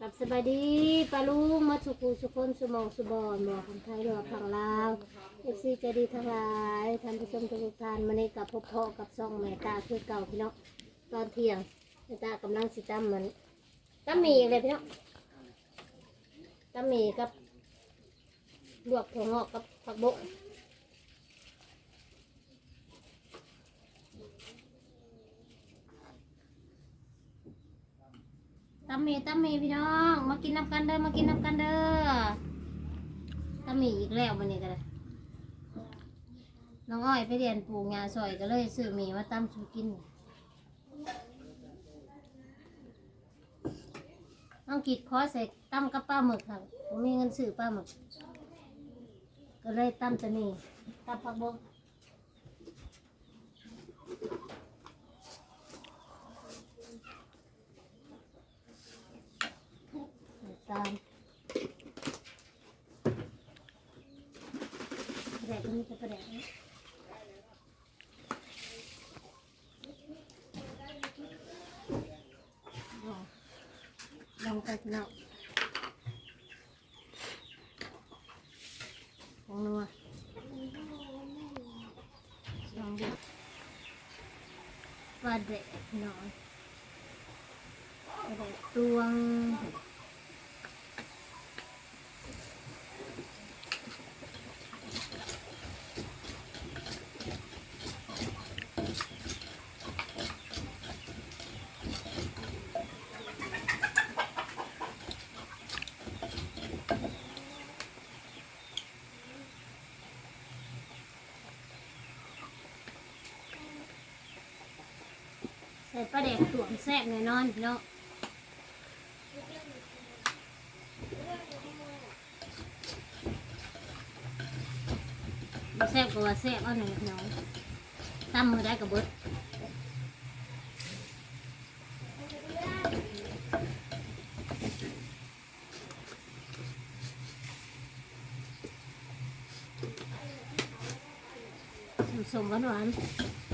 กับสบายดีปลาลุงมาสุกูสุคนสุมองสุบอนหมอของไทยหรือว่าฝั่งลาวเอฟซีใจดีทั้งหลายท่านผู้ชมทุกท่านมาในกับพบพ่อกับซ่องแม่ตาคือเก่าพี่น้องตอนเที่ยงแม่ตากำลังสิตั้มมันตั้มมีอีกเลยพี่น้องตั้มมีกับลวกถั่วงอกกับผักบุ้ง ตั้มหมีตั้มหมีพี่น้อง มากินน้ำกันเด้อ มากินน้ำกันเด้อตั้มหมีอีกแล้ววันนี้กันเลยน้องอ้อยไปเรียนปลูกงาซอยก็เลยซื้อหมีมาตั้มชูกินน้องกิดคอใส่ตั้มกับปลาหมึกค่ะผมมีเงินซื้อปลาหมึก ก็เลยตั้มตัวนี้ตั้มผักบงตามแดกนี่จะกระแดกนะลองไปพี่น้องของนัวลองดูปลาเด็กพี่น้องปลาเด็กตวง ใส่ปลาแดกตวงแซ่บแน่นอนพี่น้องแซ่บกว่าแซ่บเอาหน่อยพี่น้องตั้มมือได้กับเบิดสมๆหวานๆ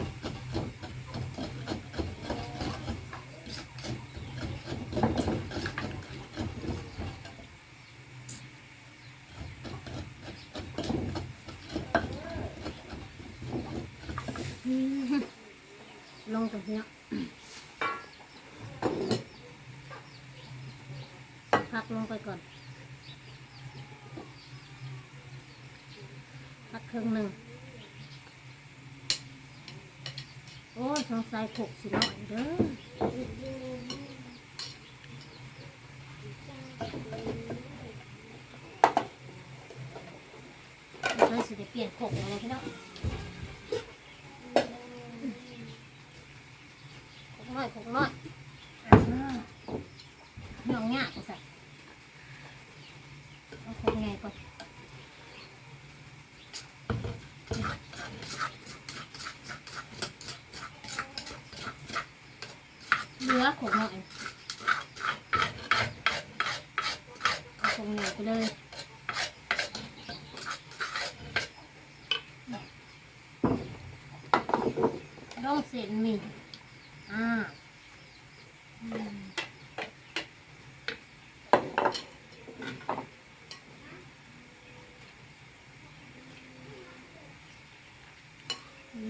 อืมลงตรงนี้ พักลงไปก่อน พักครึ่งหนึ่ง โอ้สงสัยขกสิหน่อยเด้อเลยสิได้เปลี่ยนขกอะไรพี่น้อง ขกน้อยขกน้อยน้องยากก็ใส่เอาขกไงก่อนเหลือขกน้อยเอาขกใหญ่ไปเลยล องเส้นหมีอ่า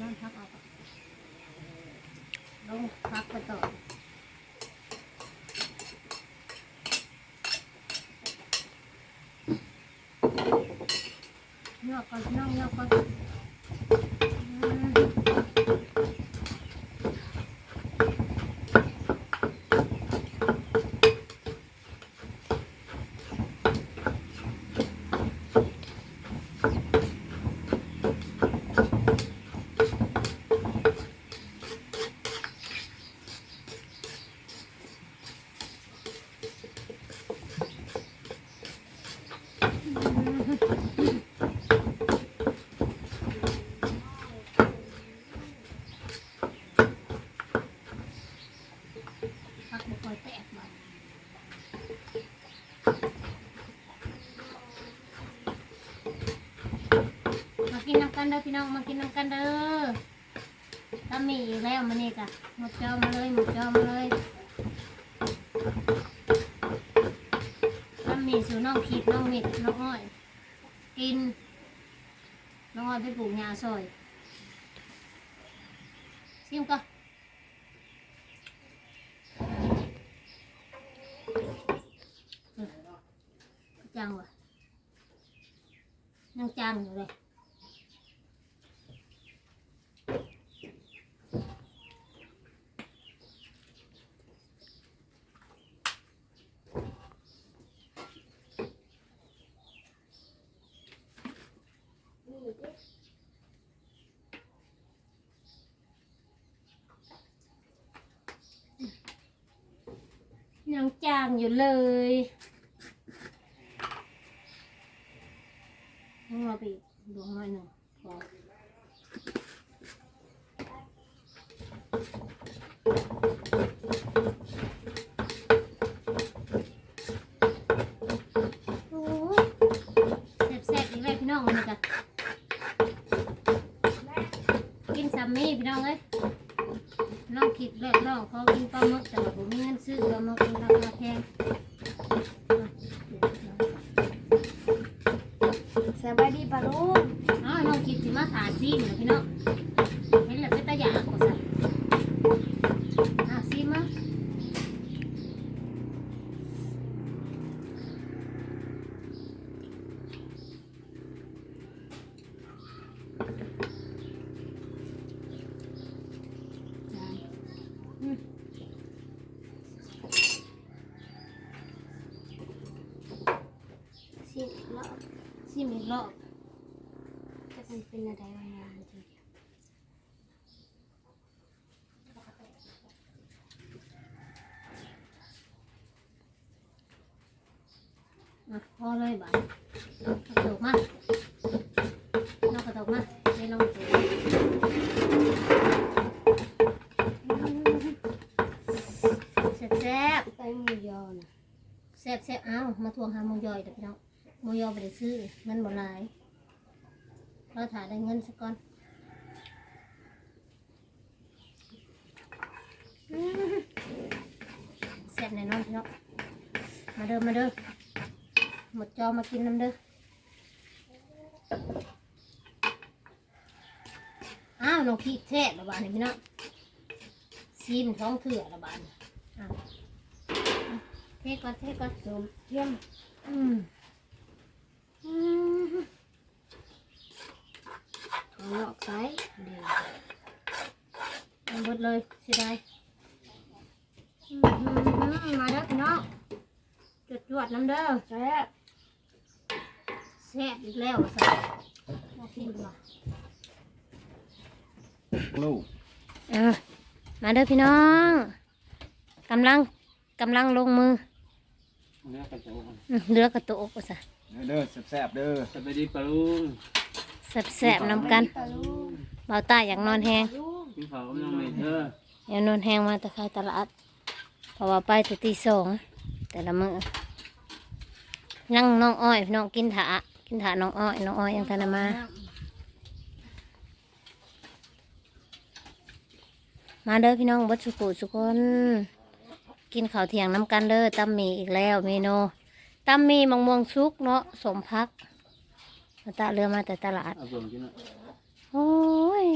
น้ำพักออกก่อนลงพักไปต่อเนื้อก่อนน้องเนื้อก่อนอืมพักบุคอยแตกมามากินน้ำกันเด้ องมากินน้ำกันเด้อถ้ามีอีกแล้วมานี่กะหมดจอมาเลยหมดจอมาเลยนี่สู่น้องคิดน้องม็ดน้องอ้อย กิน น้องอ้อยไปปลูกยาซอยซิมก็จังวะยังจังอยู่เลย ยัง จางอยู่เลยต้องเราไปดวงหน่อยหนึ่งพอโอ้ยแซ่บๆอีกแล้วพี่น้องมันกันกินซัมมี่พี่น้องเอ้ย น้องคิดแรกน้องเขากินปลาหมึกแต่ว่าผมมีเงินซื้อปลาหมึกมันราคาแพง สบายดีปะลุง อ๋อน้องคิดสิมาขาซีมเลยพี่น้องเห็นแล้วเป็นตาอยากกว่าสั่นอะซีมมาอืมซีมอีกรอบซีมอีกรอบจะเป็นเป็นอะไรบางอย่างที อะพอเลยบ้านกระตุกมาน้องกระตุกมาเดี๋ยวน้องกระตุกแซ่บๆไปหมูยอนะแซ่บแซ่บเอามาทวงหาหมูยอยเด้อพี่น้องหมูยอไปได้ซื้อเงินบ่หลายเราถ่ายได้เงินสักก่อนอื้อแซ่บแน่นอนพี่น้องมาเด้อมาเด้อ หมดจอมากินน้ำเด้อ อ้าวน้องพี่แซ่บระบาดนี่พี่น้องซีมท้องเถื่อระบาดอ้าวเทก่อนเทก่อนโดมเทียมอืมอืมเอาหลอกซ้ายเดี๋ยวเอาหมดเลยเสียดายมาเด้อพี่น้องจวดจวดๆน้ำเด้อแซ่บ แซ่บอีกแล้วสิมากินดีกว่าลูกเออมาเด้อพี่น้องกำลังกำลังลงมือเนื้อกระโจนอืมเลือกกระตุกว่าซะเด้อแซ่บๆเด้อสวัสดีปลาลุงแซ่บๆนำกันปะลุงเบาตาอยากนอนแหงลุงกินข้าวกับน้องเมย์เด้ออยากนอนแหงมาแตะไคร้ตลาดเพราะว่าไปแต่ตีสองแต่ละมือนั่งน้องอ้อยพี่น้องกินถา กินถาน้องอ้อยน้องอ้อยยังทันได้มามาเด้อพี่น้องเบัดสุกุสุกคนกินข้าวเที่ยงน้ำกันเด้อตำหมีอีกแล้วเมนูตำหมีมังม่วงซุกเนาะสมพักมาตะเรือมาแต่ตลาดเอาเบิ่งกินเนาะโอ้ย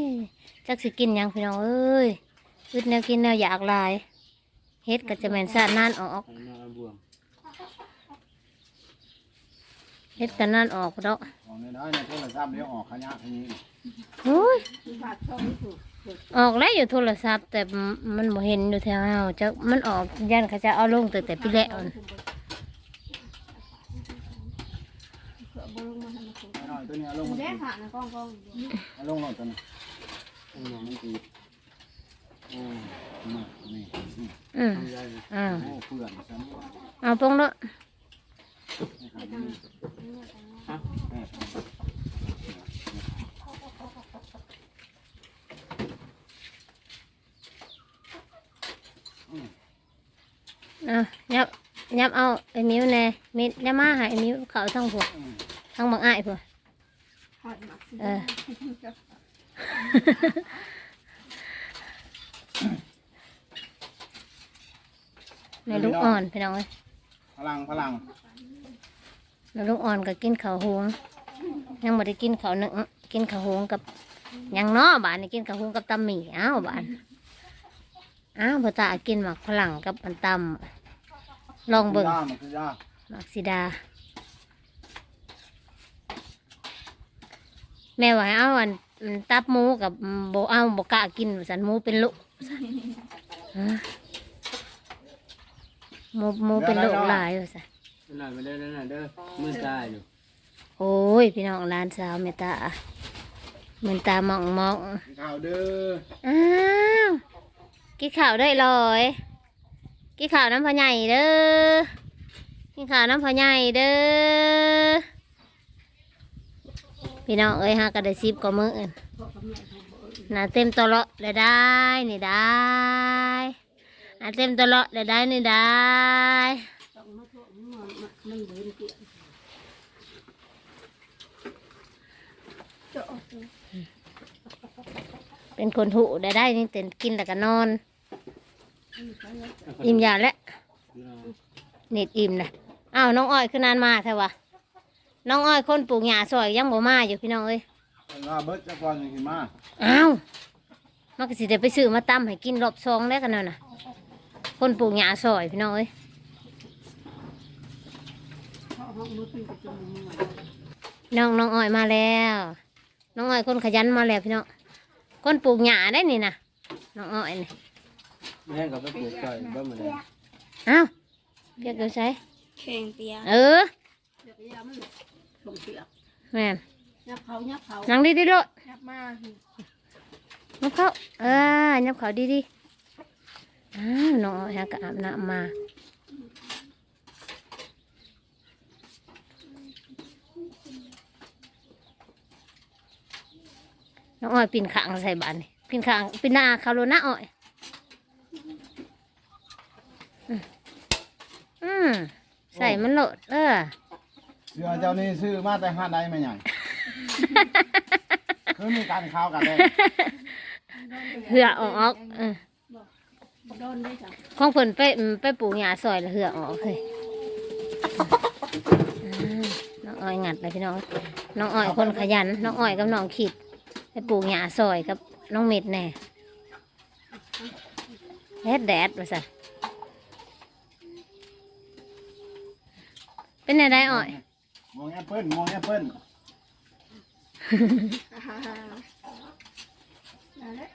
จักสิกินหยังพี่น้องเอ้ยอึดแนวกินแนวอยากหลายเฮ็ดก็จะแม่นซาดนานออก ให้น้อง เอาบ่วงเฮ็ดกันนานออกเนาะออกน้อยๆในโทรศัพท์เดี๋ยวออกขยะขยี้โอ้ยผัดช่องถูกออกแล้วอยู่โทรศัพท์แต่มันบ่เห็นอยู่แถวเฮาจะมันออกยันเขาจะเอาลงแต่แต่ปีแล้วนั่นเผื่อบลุงมาทำมาถูกน้อยๆตัวนี้เอาลงมาแม่ผ่านนะกล้องกล้องเอาลงรถตัวนี้เอาลงนี่ตีโอ้มานี่นี่อืมทำได้เลยอ่าโอ้เพื่อนฉันเอาปงเนาะฮะแม่ อะยับยับเอาไอ้มิวแน่มิดยับมาใหาไอ้มิวเขาทั้งพวกทั้งบังอ้ายพวกหอดหมักสิเออในลูกอ่อนพี่น้องเอ้ยพลังพลัง แล้วลูกอ่อนก็กินข้าวหุงยังไม่ได้กินข้าวหนึ่งกินข้าวหุงกับหยังเนาะบ้านนี่กินข้าวหุงกับตำหมี่อ้าวบ้านอ้าวพ่อตากินหมักฝรั่งกับอันตำลองเบิ่งย่ามันคือย่าหมักสีดา แม่ว่าให้เอาอันอันตับหมูกับโบเอาโบกล้ากินว่าสันหมูเป็นลุฮะหมูหมูเป็นลุหลายว่าสัน นั่นน่ะไปเด้อนั่นน่ะเด้อมือตายอยู่โอ้ย พี่น้องร้านสาวเมตตาเหมือนตามองมองกินข้าวเด้ออ้าวกินข้าวได้เลยกินข้าวน้ำพอใหญ่เด้อกินข้าวน้ำพอใหญ่เด้อพี่น้องเอ้ยฮะก็ได้ซิบก็มืออื่นหนาเต็มตวเลาะเลยได้นี่ได้หนาเต็มตวเลาะเลยได้นี่ได้ ต้องมาทั่วมัน มันเดินเกี่ยวจะออกตัวเป็นคนหูได้ได้นี่เต็นกินแล้วก็นอนนี่เขาเนี่ยอิ่มยาแล้วนิดอิ่มนะอ้าวน้องอ้อยคือนานมาแท้วะน้องอ้อยคนปลูกหญ้าซอยยังบ่มาอยู่พี่น้องเอ้ยเป็นว่าเบิร์ดจะก่อนยังกินมาอ้าวมันก็สิได้ไปซื้อมาตำให้กินรอบซองได้กันนั่นน่ะคนปลูกหญ้าซอยพี่น้องเอ้ยเพราะ ห้องมือเป็นกระจุมมือน้องน้องอ้อยมาแล้ว น้องอ้อยคนขยันมาแล้วพี่น้องคนปลูกหญ้าได้นี่นะน้องอ้อยนี่แม่งกับไปปลูกจ่อยบ่เหมือนกันอ้าวเรียกเดี๋ยวใช้แข่งเปียเออเปียกยามันส่งเปียกแม่นยับเขายับเขานั่งดีๆโลดยับมายับเข้าเออยับเขาดีๆอ้าวน้องอ้อยฮะก็อาบน้ำมา น้องอ้อยปีนขางใส่บานนี่ปีนขางปีนหน้าคาโรนาอ้อยอืมอืมใส่มันโหลดเออเสื้อเจ้านี่ซื้อมาแต่ห้าใดไม่ใหญ่คือมีการข้าวกันเลยเหือออกเออโดนได้จ้ะของเพิ่นไปอืมไปปลูกหญ้าซอยแล้วเหือออกเฮ้ยอืมน้องอ้อยงัดเลยพี่น้อง น้องอ้อยคนขยัน น้องอ้อยกับน้องขีด ไปปลูกหญ้าซอยกับน้องเม็ดแน่แดดแดดว่าสัเป็นไงได้อ้อยมองแอปเปิ้ลมองแอปเปิ้ลนั่นแหละ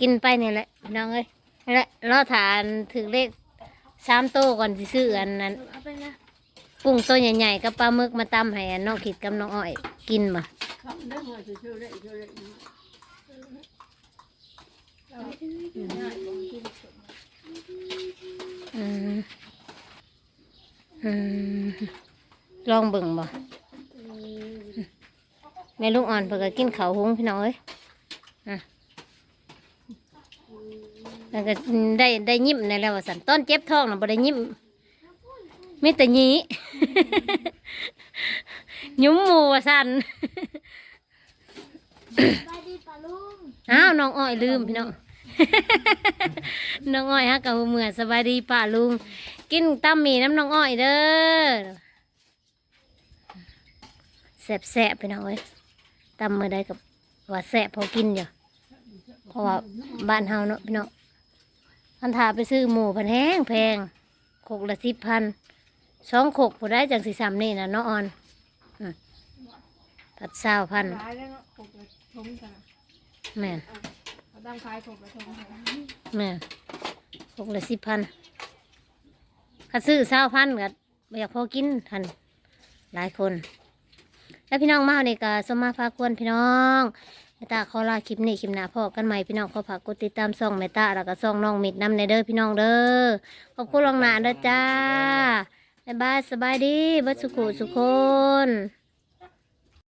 กินไปนี่แหละพี่น้องเอ้ยนั่นแหละรอทานถึงเลขสามโตวก่อนสิซื้ออันนั้นเอาไปนะ กุ้งตัวใหญ่ๆกับปลาหมึกมาตำให้อันน้องขีดกับน้องอ้อย กินมาเขาได้หัวช่วยๆได้ช่วยๆได้เออือลองเบิ่งบ่แม่ลูกอ่อนเพิ่นก็กินข้าวหุงพี่น้องเอ้ยอะแล้วก็ได้ได้ยิ้มในแล้วว่าสันต้นเจ็บท้องน่ะบ่ได้ยิ้มมีแต่หยี ยุ้มหมูว่าสันไปดีปลาลุงอ้าวน้องอ้อยลืมพี่น้องน้องอ้อยฮะกับเมื่อสบายดีป่าลุง กินตำหมี่น้ำน้องอ้อยเด้อแสบแสบๆพี่น้องเอ้ยตำมือได้กับว่าแสบพอกินอยู่เพราะว่าบ้านเฮาเนาะพี่น้องพันธาไปซื้อหมูพันแห้งแพงโขกละสิบพัน สองโขกผู้ได้จังสีสามนี่นะน้องออนอืมผัดเศร้าพันขายแล้วเนาะขบกระทงกันแม่นเขาตั้งขายขบกระทงกันแม่หกละสิบพันถ้าซื้อเศร้าพันก็บ่อยากพอกินทันหลายคน แล้วพี่น้องมาในกาสมมาพาควรพี่น้องแม่ตาขอลาคลิปนี้คลิปหน้าพอกันใหม่พี่น้องขอฝากกดติดตามซ่องแม่ตาแล้วก็ซ่องน้องมิดนำในเด้อพี่น้องเด้อขอบคุณลวงหน้าเด้อจ้า บ๊ายบายสบายดีบัดสุขุสุคน